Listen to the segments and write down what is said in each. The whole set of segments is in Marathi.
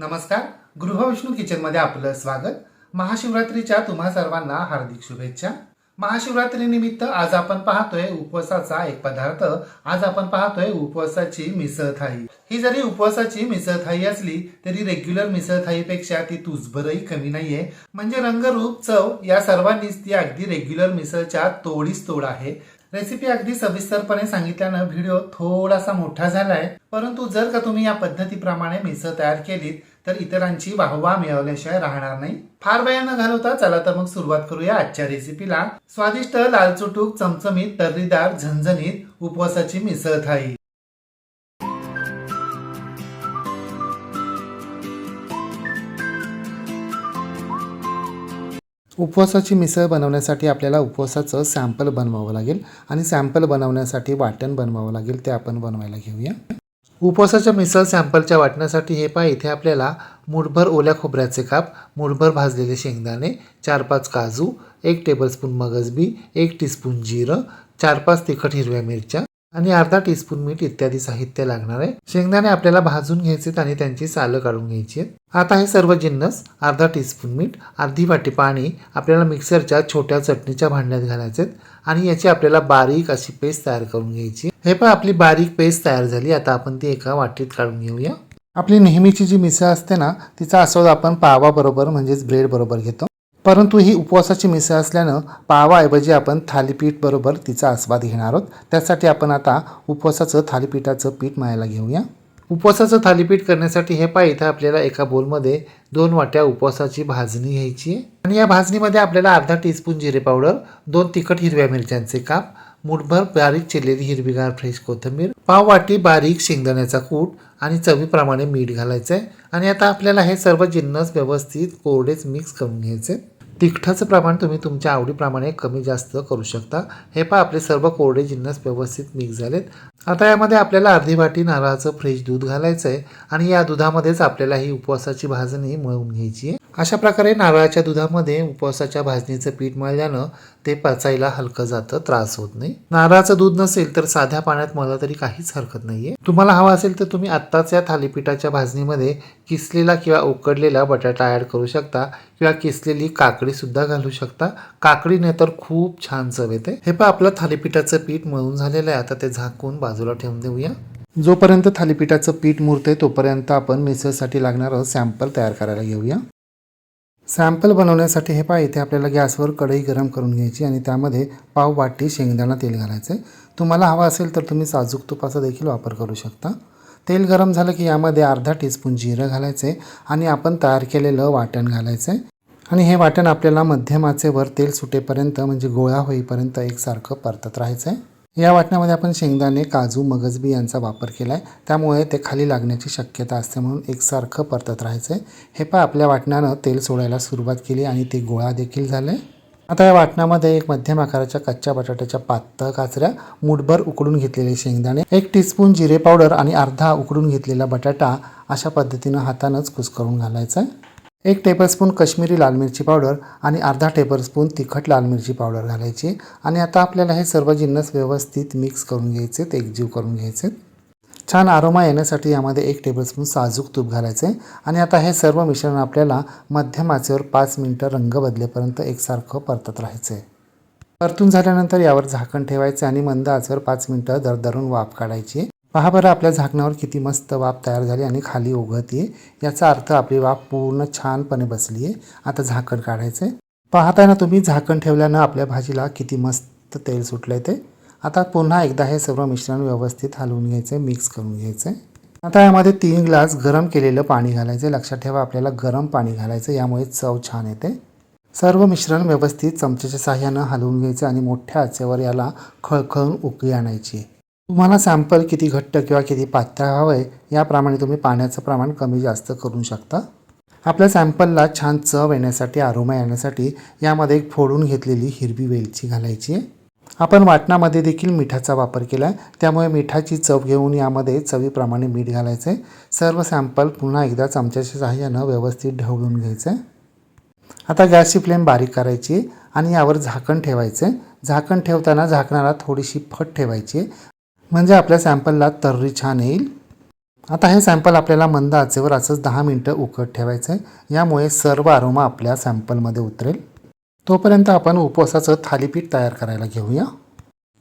नमस्कार गृहविष्णू किचनमध्ये आपलं स्वागत. महाशिवरात्रीच्या तुम्हा सर्वांना हार्दिक शुभेच्छा. महाशिवरात्री निमित्त आज आपण पाहतोय उपवासाचा एक पदार्थ. आज आपण पाहतोय उपवासाची मिसळ थाळी ही जरी उपवासाची मिसळ थाळी असली तरी रेग्युलर मिसळ थाळीपेक्षा ती तुझभरही कमी नाहीये. म्हणजे रंगरूप चव या सर्वांनीच ती अगदी रेग्युलर मिसळच्या तोडीस तोड आहे. रेसिपी अगदी सविस्तरपणे सांगितल्यानं व्हिडिओ थोडासा मोठा झालाय. परंतु जर का तुम्ही या पद्धतीप्रमाणे मिसळ तयार केलीत तर इतरांची वाहवा मिळवल्याशिवाय राहणार नाही. फार वेळ न घालवता चला तर मग सुरुवात करूया आजच्या रेसिपीला स्वादिष्ट लालचुटूक चमचमीत तर्रीदार झणझणीत उपवासाची मिसळ थाळी. उपवासाची मिसळ बनवण्यासाठी आपल्याला उपवासाचं सॅम्पल बनवावं लागेल आणि सॅम्पल बनवण्यासाठी वाटण बनवावं लागेल ते आपण बनवायला घेऊया. उपवासाच्या मिसळ सॅम्पलच्या वाटण्यासाठी हे पहा इथे आपल्याला मुठभर ओल्या खोबऱ्याचे काप मुठभर भाजलेले शेंगदाणे चार पाच काजू एक टेबलस्पून मगजबी एक टीस्पून जिरं चार पाच तिखट हिरव्या मिरच्या आणि अर्धा टीस्पून मीठ इत्यादी साहित्य लागणार आहे. शेंगदाणे आपल्याला भाजून घ्यायचे आणि त्यांची सालं काढून घ्यायची आहेत. आता हे सर्व जिन्नस अर्धा टीस्पून मीठ अर्धी वाटी पाणी आपल्याला मिक्सरच्या छोट्या चटणीच्या भांड्यात घालायचे आहेत आणि याची आपल्याला बारीक अशी पेस्ट तयार करून घ्यायची हे पण आपली बारीक पेस्ट तयार झाली. आता आपण ती एका वाटीत काढून घेऊया. आपली नेहमीची जी मिसळ असते ना तिचा आस्वाद आपण पावाबरोबर म्हणजेच ब्रेड बरोबर घेतो. परंतु ही उपवासाची मिसळ असल्यानं पावाऐवजी आपण थालीपीठ बरोबर तिचा आस्वाद घेणार आहोत. त्यासाठी आपण आता उपवासाचं थालीपीठाचं पीठ मळायला घेऊया. उपवासाचं थालीपीठ करण्यासाठी हे पाय इथं आपल्याला एका बोलमध्ये दोन वाट्या उपवासाची भाजणी घ्यायची आहे. आणि या भाजणीमध्ये आपल्याला अर्धा टीस्पून जिरे पावडर दोन तिखट हिरव्या मिरच्यांचे काप मुठभर बारीक चिरलेली हिरवीगार फ्रेश कोथिंबीर पाव वाटी बारीक शेंगदाण्याचा कूट आणि चवीप्रमाणे मीठ घालायचं आहे आणि आता आपल्याला हे सर्व जिन्नस व्यवस्थित कोरडेच मिक्स करून घ्यायचे तिखटाचं प्रमाण तुम्ही तुमच्या आवडीप्रमाणे कमी जास्त करू शकता. हे पहा आपले सर्व कोरडे जिन्नस व्यवस्थित मिक्स झालेत. आता यामध्ये आपल्याला अर्धी वाटी नारळाचं फ्रेश दूध घालायचं आहे आणि या दुधामध्येच आपल्याला ही उपवासाची भाजणी मळून घ्यायची आहे. अशा प्रकारे नारळाच्या दुधामध्ये उपवासाच्या भाजणीचं पीठ मळल्यानं ते पचायला हलकं जातं त्रास होत नाही. नारळाचं दूध नसेल तर साध्या पाण्यात मळलं तरी काहीच हरकत नाहीये. तुम्हाला हवा असेल तर तुम्ही आत्ताच या थालीपीठाच्या भाजणीमध्ये किसलेला किंवा उकडलेला बटाटा ऍड करू शकता किंवा किसलेली काकडी सुद्धा घालू शकता. काकडीने तर खूप छान चव येते. हे पण आपलं थालीपीठाचं पीठ मळून झालेलं आहे. आता ते झाकून बाजूला ठेवून देऊया. जोपर्यंत थालीपीठाचं पीठ मुरते तोपर्यंत आपण मिसळसाठी लागणारं सॅम्पल तयार करायला घेऊया. सॅम्पल बनवण्यासाठी हे पहा इथे आपल्याला गॅसवर कढई गरम करून घ्यायची आणि त्यामध्ये पाव वाटी शेंगदाणा तेल घालायचं. आहे तुम्हाला हवा असेल तर तुम्ही साजूक तुपाचा देखील वापर करू शकता. तेल गरम झालं की यामध्ये अर्धा टीस्पून जिरं घालायचं आहे आणि आपण तयार केलेलं वाटण घालायचं. आहे आणि हे वाटण आपल्याला मध्यमाचेवर तेल सुटेपर्यंत म्हणजे गोळा होईपर्यंत एकसारखं परतत राहायचं आहे या वाटण्यामध्ये आपण शेंगदाणे काजू मगजबी यांचा वापर केला आहे त्यामुळे ते खाली लागण्याची शक्यता असते म्हणून एकसारखं परतत राहायचं आहे हे पण आपल्या वाटणानं तेल सोडायला सुरुवात केली आणि ते गोळा देखील झाले आता या वाटणामध्ये एक मध्यम आकाराच्या कच्च्या बटाट्याच्या पातळ काचऱ्या मुठभर उकडून घेतलेले शेंगदाणे एक टीस्पून जिरे पावडर आणि अर्धा उकडून घेतलेला बटाटा अशा पद्धतीनं हातानंच कुस्करून घालायचा. आहे एक टेबलस्पून कश्मीरी लाल मिरची पावडर आणि अर्धा टेबलस्पून तिखट लाल मिरची पावडर घालायची. आणि आता आपल्याला हे सर्व जिन्नस व्यवस्थित मिक्स करून घ्यायचे एकजीव करून घ्यायचे. छान आरोमा येण्यासाठी यामध्ये एक टेबलस्पून साजूक तूप घालायचे. आणि आता हे सर्व मिश्रण आपल्याला मध्यम आचेवर पाच मिनटं रंग बदलेपर्यंत एकसारखं परतत राहायचं. आहे परतून झाल्यानंतर यावर झाकण ठेवायचे आणि मंद आचेवर पाच मिनटं दरदरून वाफ काढायची. पहा बरं आपल्या झाकणावर किती मस्त वाफ तयार झाली आणि खाली ओघळते याचा अर्थ आपली वाफ पूर्ण छानपणे बसली आहे आता झाकण काढायचं आहे पाहताय ना तुम्ही झाकण ठेवल्यानं आपल्या भाजीला किती मस्त तेल सुटलं आहे ते. आता पुन्हा एकदा हे सर्व मिश्रण व्यवस्थित हलवून घ्यायचं आहे मिक्स करून घ्यायचं आहे आता यामध्ये तीन ग्लास गरम केलेलं पाणी घालायचं आहे लक्षात ठेवा आपल्याला गरम पाणी घालायचं यामुळे चव छान येते. सर्व मिश्रण व्यवस्थित चमच्याच्या साह्यानं हलवून घ्यायचं आणि मोठ्या आचेवर याला खळखळून उकळी आणायची तुम्हाला सॅम्पल किती घट्ट किंवा किती पातळ हवं आहे याप्रमाणे तुम्ही पाण्याचं प्रमाण कमी जास्त करू शकता. आपल्या सॅम्पलला छान चव येण्यासाठी आरोमा येण्यासाठी यामध्ये एक फोडून घेतलेली हिरवी वेलची घालायची आहे. आपण वाटणामध्ये देखील मिठाचा वापर केला आहे त्यामुळे मिठाची चव घेऊन यामध्ये चवीप्रमाणे मीठ घालायचं आहे सर्व सॅम्पल पुन्हा एकदा चमच्याच्या सहाय्यानं व्यवस्थित ढवळून घ्यायचं आहे आता गॅसची फ्लेम बारीक करायची आणि यावर झाकण ठेवायचं आहे झाकण ठेवताना झाकणाला थोडीशी फट ठेवायची म्हणजे आपल्या सॅम्पलला तर्री छान येईल. आता हे सॅम्पल आपल्याला मंद आचेवर असंच दहा मिनटं उकट ठेवायचं आहे यामुळे सर्व आरोमा आपल्या सॅम्पलमध्ये उतरेल. तोपर्यंत आपण उपवासाचं थालीपीठ तयार करायला घेऊया.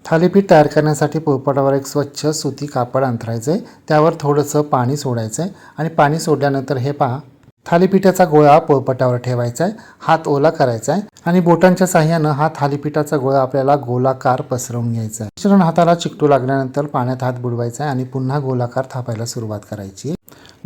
थालीपीठ तयार करण्यासाठी पोळपाटावर एक स्वच्छ सुती कापड अंथरायचं आहे त्यावर थोडंसं पाणी सोडायचं आहे आणि पाणी सोडल्यानंतर हे पहा थालीपीठाचा गोळा पोळपटावर ठेवायचा आहे हात ओला करायचा आहे आणि बोटांच्या साह्यानं हा थालीपीठाचा गोळा आपल्याला गोलाकार पसरवून घ्यायचा आहे. मिश्रण हाताला चिकटू लागल्यानंतर पाण्यात हात बुडवायचा आहे आणि पुन्हा गोलाकार थापायला सुरुवात करायची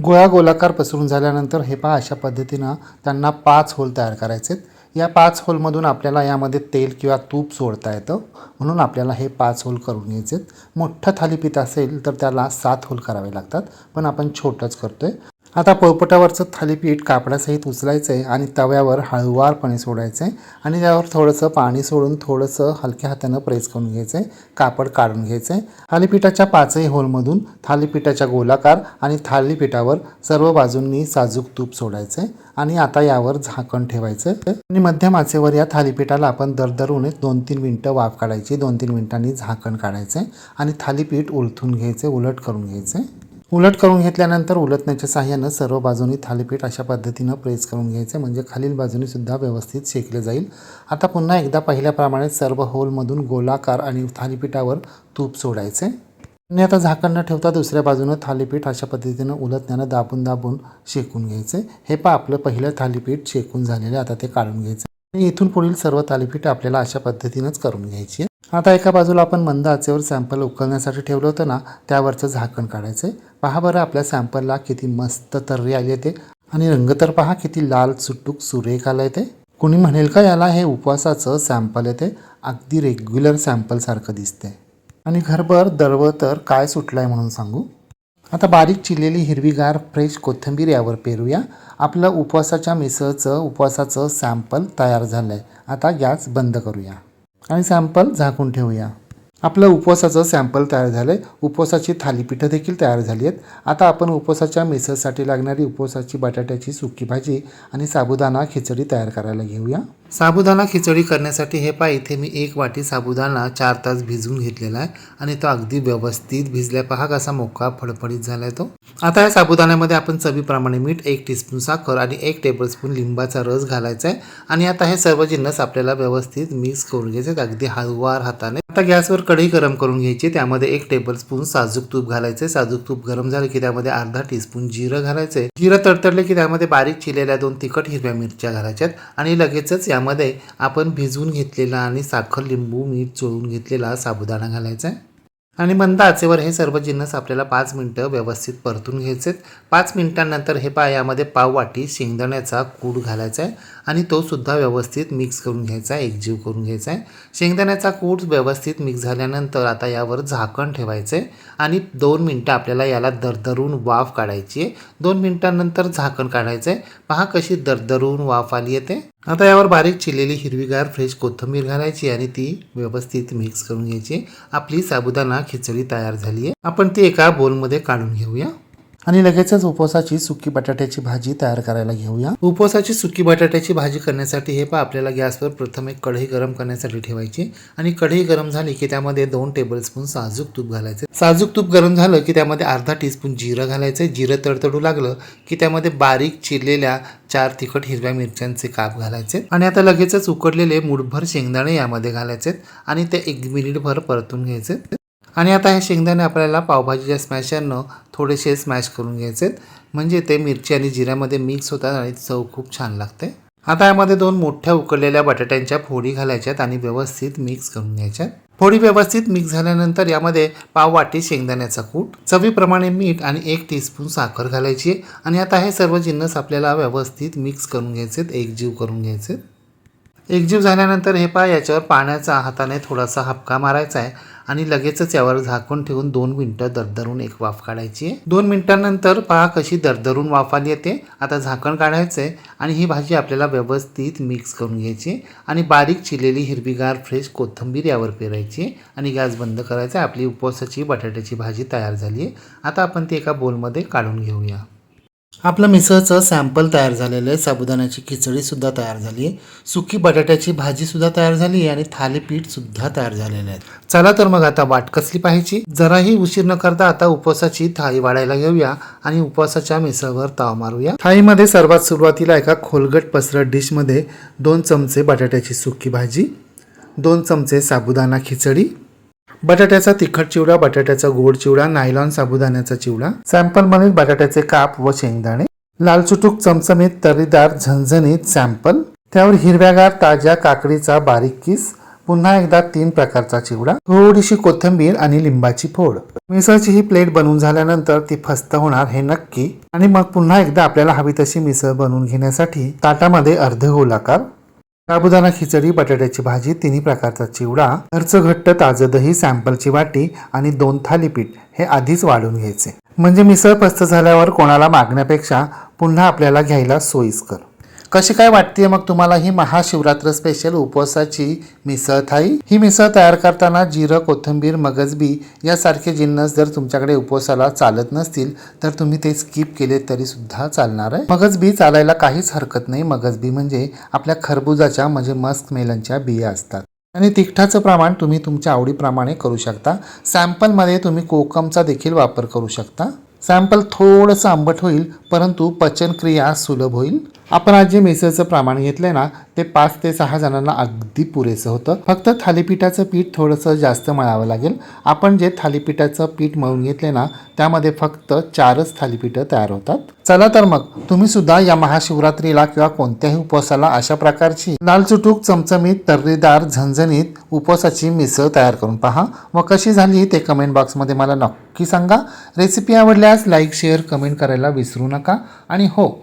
गोळा गोलाकार पसरून झाल्यानंतर हे पहा अशा पद्धतीनं त्यांना पाच होल तयार करायचे या पाच होलमधून आपल्याला यामध्ये तेल किंवा तूप सोडता येतं. म्हणून आपल्याला हे पाच होल करून घ्यायचे आहेत मोठं थालीपीठ असेल तर त्याला सात होल करावे लागतात पण आपण छोटंच करतोय. आता पोळपटावरचं थालीपीठ कापडासहित उचलायचं आहे आणि तव्यावर हळुवारपणे सोडायचं आहे आणि त्यावर थोडंसं पाणी सोडून थोडंसं हलक्या हातानं प्रेस करून घ्यायचं आहे कापड काढून घ्यायचं आहे थालीपीठाच्या पाचही होलमधून थालीपीठाच्या गोलाकार आणि थालीपीठावर सर्व बाजूंनी साजूक तूप सोडायचं आहे आणि आता यावर झाकण ठेवायचं आहे आणि मध्यम आचेवर या थालीपीठाला आपण दरदरून दोन तीन मिनटं वाफ काढायची. दोन तीन मिनिटांनी झाकण काढायचं आहे आणि थालीपीठ उलथून घ्यायचं उलट करून घ्यायचं आहे उलट करून घेतल्यानंतर उलटण्याच्या साह्यानं सर्व बाजूनी थालीपीठ अशा पद्धतीनं प्रेस करून घ्यायचं म्हणजे खालील बाजूनीसुद्धा व्यवस्थित शेकले जाईल. आता पुन्हा एकदा पहिल्याप्रमाणे सर्व होलमधून गोलाकार आणि थालीपीठावर तूप सोडायचे. आणि आता झाकण न ठेवता दुसऱ्या बाजूनं थालीपीठ अशा पद्धतीनं उलटण्यानं दाबून दाबून शेकून घ्यायचे. हे पा आपलं पहिलं थालीपीठ शेकून झालेलं आता ते काढून घ्यायचं. आणि इथून पुढील सर्व थालीपीठ आपल्याला अशा पद्धतीनंच करून घ्यायची आता एका बाजूला आपण मंद आचेवर सॅम्पल उकळण्यासाठी ठेवलं होतं ना त्यावरचं झाकण काढायचं आहे. पहा बरं आपल्या सॅम्पलला किती मस्त तर्री आली आहे ते. आणि रंग तर पहा किती लाल सुटूक सुरेख आला आहे ते. कुणी म्हणेल का याला हे उपवासाचं सॅम्पल आहे ते? अगदी रेग्युलर सॅम्पलसारखं दिसते आणि घरभर दरवळ तर काय सुटलं आहे म्हणून सांगू? आता बारीक चिरलेली हिरवीगार फ्रेश कोथिंबीर यावर पेरूया. आपलं उपवासाच्या मिसळचं उपवासाचं सॅम्पल तयार झालं आहे आता गॅस बंद करूया. आणि सॅम्पल झाकून ठेवूया. आपलं उपवासाचं सॅम्पल तयार झालं आहे उपवासाची थालीपीठं देखील तयार झाली आहेत. आता आपण उपवासाच्या मिसळसाठी लागणारी उपवासाची बटाट्याची सुकी भाजी आणि साबुदाणा खिचडी तयार करायला घेऊया. साबुदाणा खिचडी करण्यासाठी हे पहा इथे मी एक वाटी साबुदाणा चार तास भिजवून घेतलेला आहे आणि तो अगदी व्यवस्थित भिजल्या. पहा कसा मोका फडफडीत झाला आहे तो. आता या साबुदाण्यामध्ये आपण चवीप्रमाणे मीठ एक टीस्पून साखर आणि एक टेबलस्पून लिंबाचा रस घालायचा आहे आणि आता हे सर्व जिन्नस आपल्याला व्यवस्थित मिक्स करून घ्यायचे आहेत, अगदी हळूवार हाताने आता गॅसवर कढई गरम करून घ्यायची. त्यामध्ये एक टेबलस्पून साजूक तूप घालायचे साजूक तूप गरम झालं की त्यामध्ये अर्धा टीस्पून जिरं घालायचे जिरं तडतडले की त्यामध्ये बारीक चिरलेल्या दोन तिखट हिरव्या मिरच्या घालायच्यात आणि लगेचच यामध्ये आपण भिजवून घेतलेला आणि साखर लिंबू मीठ चोळून घेतलेला साबुदाणा घालायचा आहे आणि मंद आचेवर हे सर्व जिन्नस आपल्याला पाच मिनटं व्यवस्थित परतून घ्यायचे आहेत. पाच मिनटांनंतर हे पा यामध्ये पाववाटी शेंगदाण्याचा कूड घालायचा आहे आणि तो सुद्धा व्यवस्थित मिक्स करून घ्यायचा आहे एकजीव करून घ्यायचा आहे शेंगदाण्याचा कूड व्यवस्थित मिक्स झाल्यानंतर आता यावर झाकण ठेवायचं आहे आणि दोन मिनटं आपल्याला याला दरदरून वाफ काढायची आहे. दोन मिनिटांनंतर झाकण काढायचं आहे पहा कशी दरदरून वाफ आली येते. आता यावर बारीक चिरलेली हिरवीगार फ्रेश कोथिंबीर घालायची आणि ती व्यवस्थित मिक्स करून घ्यायची. आपली साबुदाणा खिचडी तयार झाली आहे. आपण ती एका बोलमध्ये काढून घेऊया. आणि लगेचच उपवासाची सुकी बटाट्याची भाजी तयार करायला घेऊया. उपवासाची सुकी बटाट्याची भाजी करण्यासाठी हे पहा आपल्याला गॅसवर प्रथम एक कढई गरम करण्यासाठी ठेवायची. आणि कढई गरम झाली की त्यामध्ये दोन टेबलस्पून साजूक तूप घालायचे. साजूक तूप गरम झालं की त्यामध्ये अर्धा टीस्पून जिरं घालायचं. जिरं तडतडू लागलं की त्यामध्ये बारीक चिरलेल्या चार तिखट हिरव्या मिरच्यांचे काप घालायचे. आणि आता लगेचच उकडलेले मुठभर शेंगदाणे यामध्ये घालायचे. आणि ते एक मिनिटभर परतून घ्यायचे. आणि आता हे शेंगदाणे आपल्याला पावभाजीच्या स्मॅशरनं थोडेसे स्मॅश करून घ्यायचे म्हणजे ते मिरची आणि जिऱ्यामध्ये मिक्स होतात आणि चव खूप छान लागते. आता यामध्ये दोन मोठ्या उकडलेल्या बटाट्यांच्या फोडी घालायच्यात आणि व्यवस्थित मिक्स करून घ्यायच्यात फोडी व्यवस्थित मिक्स झाल्यानंतर यामध्ये पाव वाटी शेंगदाण्याचा कूट चवीप्रमाणे मीठ आणि एक टीस्पून साखर घालायची आणि आता हे सर्व जिन्नस आपल्याला व्यवस्थित मिक्स करून घ्यायचे एकजीव करून घ्यायचे एकजीव झाल्यानंतर हे पहा याच्यावर पाण्याचा हाताने थोडासा हपका मारायचा आहे आणि लगेचच यावर झाकून ठेवून दोन मिनटं दरदरून एक वाफ काढायची आहे. दोन मिनिटांनंतर पहा कशी दरदरून वाफ आली येते आता झाकण काढायचं आहे आणि ही भाजी आपल्याला व्यवस्थित मिक्स करून घ्यायची आणि बारीक चिरलेली हिरवीगार फ्रेश कोथिंबीर यावर पेरायची आणि गॅस बंद करायचा आहे. आपली उपवासाची बटाट्याची भाजी तयार झाली आहे. आता आपण ती एका बोलमध्ये काढून घेऊया. आपलं मिसळचं सॅम्पल तयार झालेलं आहे. साबुदाण्याची खिचडीसुद्धा तयार झाली आहे. सुकी बटाट्याची भाजीसुद्धा तयार झाली आहे आणि थालीपीठसुद्धा तयार झालेलं आहे. चला तर मग आता वाट कसली पाहायची? जराही उशीर न करता आता उपवासाची थाळी वाढायला घेऊया आणि उपवासाच्या मिसळवर ताव मारूया. थाळीमध्ये सर्वात सुरुवातीला एका खोलगट पसरट डिशमध्ये दोन चमचे बटाट्याची सुकी भाजी दोन चमचे साबुदाणा खिचडी बटाट्याचा तिखट चिवडा बटाट्याचा गोड चिवडा नायलॉन साबुदाण्याचा चिवडा. सॅम्पलमध्ये बटाट्याचे काप व शेंगदाणे. लालचुटूक चमचमीत तरीदार झणझणीत सॅम्पल. त्यावर हिरव्यागार ताज्या काकडीचा बारीक किस. पुन्हा एकदा तीन प्रकारचा चिवडा. थोडीशी कोथिंबीर आणि लिंबाची फोड. मिसळची ही प्लेट बनवून झाल्यानंतर ती फस्त होणार हे नक्की. आणि मग पुन्हा एकदा आपल्याला हवी तशी मिसळ बनवून घेण्यासाठी ताटामध्ये अर्ध गोलाकार साबुदाणा खिचडी बटाट्याची भाजी तिन्ही प्रकारचा चिवडा घरचं घट्ट ताजं दही सॅम्पलची वाटी आणि दोन थालीपीठ हे आधीच वाढून घ्यायचे. म्हणजे मिसळ पस्त झाल्यावर कोणाला मागण्यापेक्षा पुन्हा आपल्याला घ्यायला सोयीस्कर. कशी काय वाटते मग तुम्हाला ही महाशिवरात्र स्पेशल उपवासाची मिसळ थाळी? ही मिसळ तयार करताना जिरं कोथिंबीर मगजबी यासारखे जिन्नस जर तुमच्याकडे उपवासाला चालत नसतील तर तुम्ही ते स्किप केले तरी सुद्धा चालणार आहे. मगजबी चालायला काहीच हरकत नाही. मगजबी म्हणजे आपल्या खरबुजाच्या म्हणजे मस्क मेलनच्या बिया असतात. आणि तिखटाचं प्रमाण तुम्ही तुमच्या आवडीप्रमाणे करू शकता. सॅम्पलमध्ये तुम्ही कोकमचा देखील वापर करू शकता. सॅम्पल थोडंसं आंबट होईल परंतु पचनक्रिया सुलभ होईल. आपण आज जे मिसळचं प्रमाण घेतलं आहे ना ते पाच ते सहा जणांना अगदी पुरेसं होतं. फक्त थालीपीठाचं पीठ थोडंसं जास्त मळावं लागेल. आपण जे थालीपीठाचं पीठ मळून घेतले ना त्यामध्ये फक्त चारच थालीपीठं तयार होतात. चला तर मग तुम्ही सुद्धा या महाशिवरात्रीला किंवा कोणत्याही उपवासाला अशा प्रकारची लालचुटूक चमचमीत तर्रीदार झणझणीत उपवासाची मिसळ तयार करून पहा. व कशी झाली ते कमेंट बॉक्समध्ये मला नक्की सांगा. रेसिपी आवडल्यास लाईक शेअर कमेंट करायला विसरू नका. आणि हो